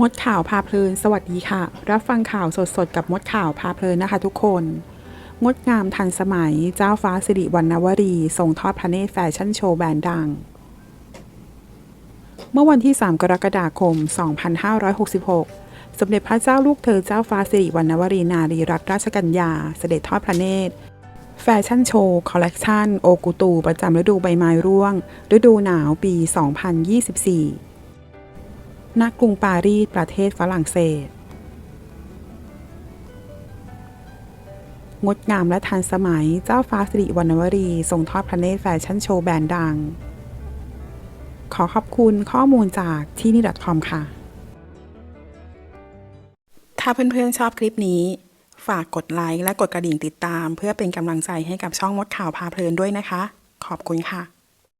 มดข่าวพาเพลิน สวัสดีค่ะ รับฟังข่าวสดๆ กับมดข่าวพาเพลินนะคะทุกคน งดงามทันสมัยเจ้าฟ้าสิริวัณณวรีทรงทอดพระเนตรแฟชั่นโชว์แบรนด์ดัง เมื่อวันที่ 3 กรกฎาคม 2566 สมเด็จพระเจ้าลูกเธอเจ้าฟ้าสิริวัณณวรีนารีรัตนราชกัญญา เสด็จทอดพระเนตร แฟชั่นโชว์คอลเลกชันโอกุตูประจำฤดูใบไม้ร่วง ฤดูหนาวปี 2024 ณกรุงปารีสประเทศฝรั่งเศส งดงามและทันสมัยเจ้าฟ้าสิริวัณณวรีทรงทอดพระเนตรแฟชั่นโชว์แบรนด์ดัง ขอขอบคุณข้อมูลจากที่นี่ .com ค่ะ ถ้าเพื่อนๆชอบคลิปนี้ ฝากกดไลค์และกดกระดิ่งติดตาม เพื่อเป็นกำลังใจให้กับช่องมดข่าวพาเพลินด้วยนะคะ ขอบคุณค่ะ